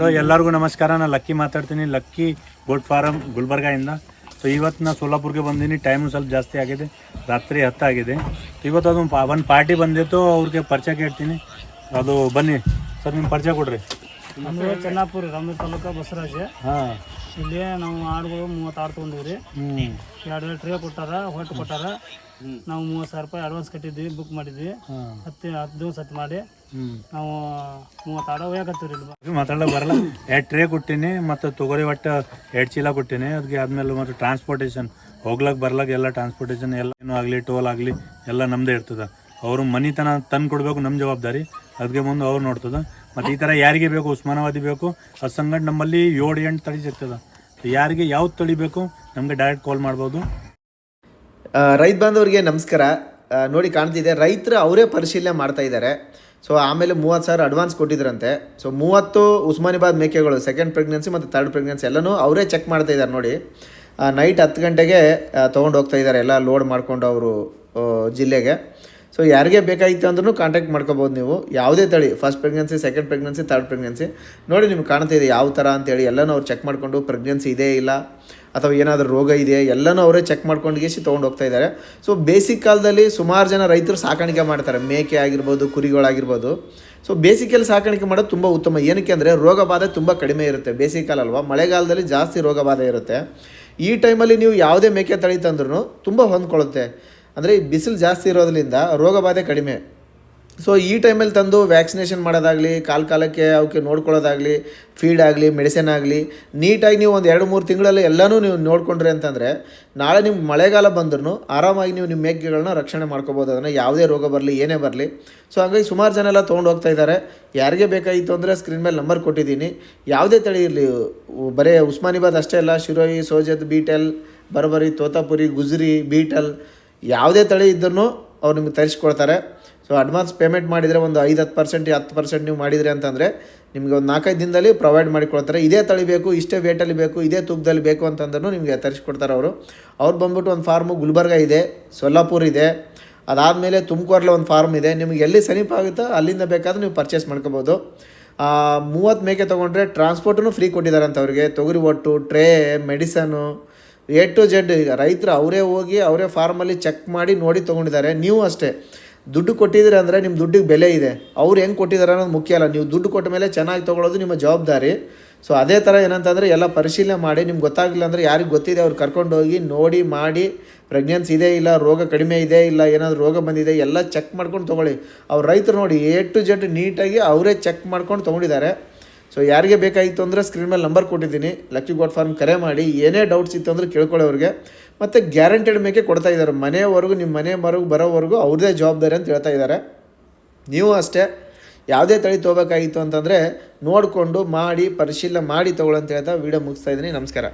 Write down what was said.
Hello ಎಲ್ಲರಿಗೂ ನಮಸ್ಕಾರ. ನಾನು ಲಕ್ಕಿ ಮಾತಾಡ್ತೀನಿ. ಲಕ್ಕಿ ಗೋಟ್ ಫಾರಮ್ ಗುಲ್ಬರ್ಗಾಯಿಂದ. ಸೊ ಇವತ್ತು ನಾನು ಸೋಲಾಪುರ್ಗೆ ಬಂದೀನಿ. ಟೈಮು ಸ್ವಲ್ಪ ಜಾಸ್ತಿ ಆಗಿದೆ. ರಾತ್ರಿ ಹತ್ತಾಗಿದೆ ಇವತ್ತು ಅದು ಒಂದು ಪಾರ್ಟಿ ಬಂದಿತ್ತು. ಅವ್ರಿಗೆ ಪರಿಚಯ ಕೇಳ್ತೀನಿ. ಅದು ಬನ್ನಿ. ಸರ್ ನಿಮ್ಮ ಪರಿಚಯ ಕೊಡ್ರಿ. ಚೆನ್ನಾಪುರ ರಾಮ ತಾಲೂಕು ಬಸವರಾಜ. ಹಾಂ. ಇಲ್ಲಿ ನಾವು ಆಡುಗಳು ಮೂವತ್ತು ಆಡು ತೊಗೊಂಡಿವ್ರಿ ಎರಡ್ ಎರಡು ಟ್ರೇ ಕೊಟ್ಟಾರ ಹೊಟ್ಟು ಕೊಟ್ಟಾರ. ನಾವು ಮೂವತ್ತು ಸಾವಿರ ರೂಪಾಯಿ ಅಡ್ವಾನ್ಸ್ ಕಟ್ಟಿದ್ವಿ ಬುಕ್ ಮಾಡಿದ್ವಿ. ಹತ್ತಿ ಹತ್ತು ದಿವಸ ಹತ್ತು ಮಾಡಿ ನಾವು ಮೂವತ್ತು ಆಡ ಹೋಗಕತ್ತೀವಿ ಇಲ್ಲಿ ಮಾತಾಡೋಕೆ ಬರಲ್ಲ. ಎರಡು ಟ್ರೇ ಕೊಟ್ಟಿನಿ ಮತ್ತು ತೊಗರಿ ಒಟ್ಟ ಎರಡು ಚೀಲ ಕೊಟ್ಟಿನಿ. ಅದಕ್ಕೆ ಆದ್ಮೇಲೆ ಮತ್ತು ಟ್ರಾನ್ಸ್ಪೋರ್ಟೇಷನ್ ಹೋಗ್ಲಕ್ ಬರ್ಲಕ್ ಎಲ್ಲ ಟ್ರಾನ್ಸ್ಪೋರ್ಟೇಷನ್ ಎಲ್ಲ ಏನು ಆಗಲಿ ಟೋಲ್ ಆಗಲಿ ಎಲ್ಲ ನಮ್ಮದೇ ಇರ್ತದೆ. ಅವರು ಮನಿತನ ತಂದು ಕೊಡಬೇಕು ನಮ್ಮ ಜವಾಬ್ದಾರಿ. ಅದಕ್ಕೆ ಮುಂದೆ ಅವ್ರು ನೋಡ್ತದೆ. ಮತ್ತು ಈ ಥರ ಯಾರಿಗೆ ಬೇಕು ಉಸ್ಮಾನಾಬಾದಿ ಬೇಕು ಅದು ಸಂಗಡ ನಮ್ಮಲ್ಲಿ ಏಳು ಎಂಟು ತಳಿ ಸಿಗ್ತದ. ಯಾರಿಗೆ ಯಾವ್ದು ತಳಿ ಬೇಕು ನಮಗೆ ಡೈರೆಕ್ಟ್ ಕಾಲ್ ಮಾಡ್ಬೋದು. ಆ, ರೈತ ಬಾಂಧವರಿಗೆ ನಮಸ್ಕಾರ. ನೋಡಿ ಕಾಣ್ತಿದೆ ರೈತರು ಅವರೇ ಪರಿಶೀಲನೆ ಮಾಡ್ತಾ ಇದ್ದಾರೆ. ಸೊ ಆಮೇಲೆ ಮೂವತ್ತು ಸಾವಿರ ಅಡ್ವಾನ್ಸ್ ಕೊಟ್ಟಿದ್ರಂತೆ. ಸೊ ಮೂವತ್ತು ಉಸ್ಮಾನಿಬಾದ್ ಮೇಕೆಗಳು ಸೆಕೆಂಡ್ ಪ್ರೆಗ್ನೆನ್ಸಿ ಮತ್ತು ಥರ್ಡ್ ಪ್ರೆಗ್ನೆನ್ಸಿ ಎಲ್ಲನೂ ಅವರೇ ಚೆಕ್ ಮಾಡ್ತಾ ಇದ್ದಾರೆ ನೋಡಿ. ನೈಟ್ ಹತ್ತು ಗಂಟೆಗೆ ತೊಗೊಂಡು ಹೋಗ್ತಾ ಇದ್ದಾರೆ ಎಲ್ಲ ಲೋಡ್ ಮಾಡಿಕೊಂಡು ಅವರು ಜಿಲ್ಲೆಗೆ. ಸೊ ಯಾರಿಗೆ ಬೇಕಾಗಿತ್ತು ಅಂದ್ರೂ ಕಾಂಟ್ಯಾಕ್ಟ್ ಮಾಡ್ಕೋಬೋದು ನೀವು. ಯಾವುದೇ ತಳಿ first pregnancy second pregnancy third pregnancy ನೋಡಿ ನಿಮ್ಗೆ ಕಾಣ್ತಾ ಇದೆ ಯಾವ ಥರ ಅಂತೇಳಿ. ಎಲ್ಲನೂ ಅವ್ರು ಚೆಕ್ ಮಾಡಿಕೊಂಡು ಪ್ರೆಗ್ನೆನ್ಸಿ ಇದೇ ಇಲ್ಲ, ಅಥವಾ ಏನಾದರೂ ರೋಗ ಇದೆ ಎಲ್ಲನೂ ಅವರೇ ಚೆಕ್ ಮಾಡ್ಕೊಂಡು ಗೇಸಿ ತೊಗೊಂಡು ಹೋಗ್ತಾ ಇದ್ದಾರೆ. ಸೊ ಬೇಸಿಕ್ ಕಾಲದಲ್ಲಿ ಸುಮಾರು ಜನ ರೈತರು ಸಾಕಾಣಿಕೆ ಮಾಡ್ತಾರೆ. ಮೇಕೆ ಆಗಿರ್ಬೋದು, ಕುರಿಗಳಾಗಿರ್ಬೋದು. ಸೊ ಬೇಸಿಕಲ್ಲಿ ಸಾಕಾಣಿಕೆ ಮಾಡೋದು ತುಂಬ ಉತ್ತಮ. ಏನಕ್ಕೆ ಅಂದರೆ ರೋಗ ಬಾಧೆ ತುಂಬ ಕಡಿಮೆ ಇರುತ್ತೆ. ಬೇಸಿಗೆ ಕಾಲ ಅಲ್ವಾ? ಮಳೆಗಾಲದಲ್ಲಿ ಜಾಸ್ತಿ ರೋಗ ಬಾಧೆ ಇರುತ್ತೆ. ಈ ಟೈಮಲ್ಲಿ ನೀವು ಯಾವುದೇ ಮೇಕೆ ತಳಿ ತಂದ್ರೂ ತುಂಬ ಹೊಂದ್ಕೊಳ್ಳುತ್ತೆ. ಅಂದರೆ ಬಿಸಿಲು ಜಾಸ್ತಿ ಇರೋದ್ರಿಂದ ರೋಗ ಬಾಧೆ ಕಡಿಮೆ. ಸೊ ಈ ಟೈಮಲ್ಲಿ ತಂದು ವ್ಯಾಕ್ಸಿನೇಷನ್ ಮಾಡೋದಾಗಲಿ, ಕಾಲ ಕಾಲಕ್ಕೆ ಅವಕ್ಕೆ ನೋಡ್ಕೊಳ್ಳೋದಾಗಲಿ ಫೀಡ್ ಆಗಲಿ ಮೆಡಿಸಿನ್ ಆಗಲಿ, ನೀಟಾಗಿ ನೀವು ಒಂದು ಎರಡು ಮೂರು ತಿಂಗಳಲ್ಲಿ ಎಲ್ಲನೂ ನೀವು ನೋಡಿಕೊಂಡ್ರೆ ಅಂತಂದರೆ, ನಾಳೆ ನಿಮ್ಮ ಮಳೆಗಾಲ ಬಂದ್ರೂ ಆರಾಮಾಗಿ ನೀವು ನಿಮ್ಮ ಮೇಕೆಗಳನ್ನ ರಕ್ಷಣೆ ಮಾಡ್ಕೋಬೋದು. ಅದನ್ನು ಯಾವುದೇ ರೋಗ ಬರಲಿ, ಏನೇ ಬರಲಿ. ಸೊ ಹಾಗಾಗಿ ಸುಮಾರು ಜನ ಎಲ್ಲ ತೊಗೊಂಡು ಹೋಗ್ತಾ ಇದ್ದಾರೆ ಯಾರಿಗೆ ಬೇಕಾಗಿತ್ತು ಅಂದರೆ ಸ್ಕ್ರೀನ್ ಮೇಲೆ ನಂಬರ್ ಕೊಟ್ಟಿದ್ದೀನಿ. ಯಾವುದೇ ತಳಿ ಇರಲಿ, ಬರೀ ಉಸ್ಮಾನಿಬಾದ್ ಅಷ್ಟೇ ಅಲ್ಲ, ಶಿರೋಯಿ ಸೋಜದ್ ಬೀಟಲ್, ಬರಬರಿ, ತೋತಾಪುರಿ, ಗುಜ್ರಿ, ಬೀಟಲ್ ಯಾವುದೇ ತಳಿ ಇದ್ದರೂ ಅವ್ರು ನಿಮ್ಗೆ ತರಿಸ್ಕೊಡ್ತಾರೆ. ಸೊ ಅಡ್ವಾನ್ಸ್ ಪೇಮೆಂಟ್ ಮಾಡಿದರೆ ಒಂದು ಐದು, ಹತ್ತು ಪರ್ಸೆಂಟ್ ಹತ್ತು ಪರ್ಸೆಂಟ್ ನೀವು ಮಾಡಿದರೆ ಅಂತಂದರೆ ನಿಮಗೆ ಒಂದು ನಾಲ್ಕೈದು ದಿನದಲ್ಲಿ ಪ್ರೊವೈಡ್ ಮಾಡಿಕೊಳ್ತಾರೆ ಇದೇ ತಳಿ ಬೇಕು, ಇಷ್ಟೇ ವೇಟಲ್ಲಿ ಬೇಕು, ಇದೇ ತೂಕದಲ್ಲಿ ಬೇಕು ಅಂತಂದ್ರೂ ನಿಮಗೆ ತರಿಸ್ಕೊಡ್ತಾರೆ ಅವರು. ಅವ್ರು ಬಂದ್ಬಿಟ್ಟು ಒಂದು ಫಾರ್ಮು ಗುಲ್ಬರ್ಗ ಇದೆ, ಸೊಲ್ಲಾಪುರ್ ಇದೆ. ಅದಾದಮೇಲೆ ತುಮಕೂರಲ್ಲಿ ಒಂದು ಫಾರ್ಮ್ ಇದೆ. ನಿಮಗೆ ಎಲ್ಲಿ ಸಮೀಪ ಆಗುತ್ತೋ ಅಲ್ಲಿಂದ ಬೇಕಾದರೂ ನೀವು ಪರ್ಚೇಸ್ ಮಾಡ್ಕೋಬೋದು. ಮೂವತ್ತು ಮೇಕೆ ತೊಗೊಂಡ್ರೆ ಟ್ರಾನ್ಸ್ಪೋರ್ಟನ್ನು ಫ್ರೀ ಕೊಟ್ಟಿದ್ದಾರೆ ಅಂತ ಅವರಿಗೆ. ತೊಗರಿ ಒಟ್ಟು tray medicine A to Z ಈಗ ರೈತರು ಅವರೇ ಹೋಗಿ ಅವರೇ ಫಾರ್ಮಲ್ಲಿ ಚೆಕ್ ಮಾಡಿ ನೋಡಿ ತೊಗೊಂಡಿದ್ದಾರೆ. ನೀವು ಅಷ್ಟೇ. ದುಡ್ಡು ಕೊಟ್ಟಿದ್ದೀರಿ ಅಂದರೆ ನಿಮ್ಮ ದುಡ್ಡಿಗೆ ಬೆಲೆ ಇದೆ. ಅವ್ರು ಹೆಂಗೆ ಕೊಟ್ಟಿದ್ದಾರೆ ಅನ್ನೋದು ಮುಖ್ಯ ಅಲ್ಲ. ನೀವು ದುಡ್ಡು ಕೊಟ್ಟ ಮೇಲೆ ಚೆನ್ನಾಗಿ ತೊಗೊಳೋದು ನಿಮ್ಮ ಜವಾಬ್ದಾರಿ. ಸೊ ಅದೇ ಥರ ಏನಂತಂದರೆ ಎಲ್ಲ ಪರಿಶೀಲನೆ ಮಾಡಿ. ನಿಮ್ಗೆ ಗೊತ್ತಾಗಲಿಲ್ಲ ಅಂದರೆ ಯಾರಿಗೆ ಗೊತ್ತಿದೆ ಅವ್ರು ಕರ್ಕೊಂಡು ಹೋಗಿ ನೋಡಿ, ಮಾಡಿ. ಪ್ರೆಗ್ನೆನ್ಸಿ ಇದೆ ಇಲ್ಲ, ರೋಗ ಕಡಿಮೆ ಇದೆ ಇಲ್ಲ, ಏನಾದರೂ ರೋಗ ಬಂದಿದೆ, ಎಲ್ಲ ಚೆಕ್ ಮಾಡ್ಕೊಂಡು ತೊಗೊಳ್ಳಿ. ಅವ್ರು ರೈತರು ನೋಡಿ ಎ ಟು ಜೆಡ್ ನೀಟಾಗಿ ಅವರೇ ಚೆಕ್ ಮಾಡ್ಕೊಂಡು ತೊಗೊಂಡಿದ್ದಾರೆ. ಸೊ ಯಾರಿಗೆ ಬೇಕಾಗಿತ್ತು ಅಂದರೆ ಸ್ಕ್ರೀನ್ ಮೇಲೆ ನಂಬರ್ ಕೊಟ್ಟಿದ್ದೀನಿ. ಲಕ್ಕಿ ಗೋಟ್ ಫಾರ್ಮ್ ಕರೆ ಮಾಡಿ. ಏನೇ ಡೌಟ್ಸ್ ಇತ್ತು ಅಂದರೆ ಕೇಳ್ಕೊಳ್ಳೋರಿಗೆ ಮತ್ತು ಗ್ಯಾರಂಟೆಡ್ ಮೇಕೆ ಕೊಡ್ತಾ ಇದ್ದಾರೆ. ಮನೆಯವರೆಗೂ ನಿಮ್ಮ ಮನೆ ಮರೆಗೂ ಬರೋವರೆಗೂ ಅವ್ರದ್ದೇ ಜವಾಬ್ದಾರಿ ಅಂತ ಹೇಳ್ತಾ ಇದ್ದಾರೆ. ನೀವು ಅಷ್ಟೇ. ಯಾವುದೇ ತಳಿ ತೊಗೋಬೇಕಾಗಿತ್ತು ಅಂತಂದರೆ ನೋಡಿಕೊಂಡು ಮಾಡಿ, ಪರಿಶೀಲನೆ ಮಾಡಿ ತೊಗೊಳ್ಳೋ ಅಂತ ಹೇಳ್ತಾ ವೀಡಿಯೋ ಮುಗಿಸ್ತಾ ಇದ್ದೀನಿ. ನಮಸ್ಕಾರ.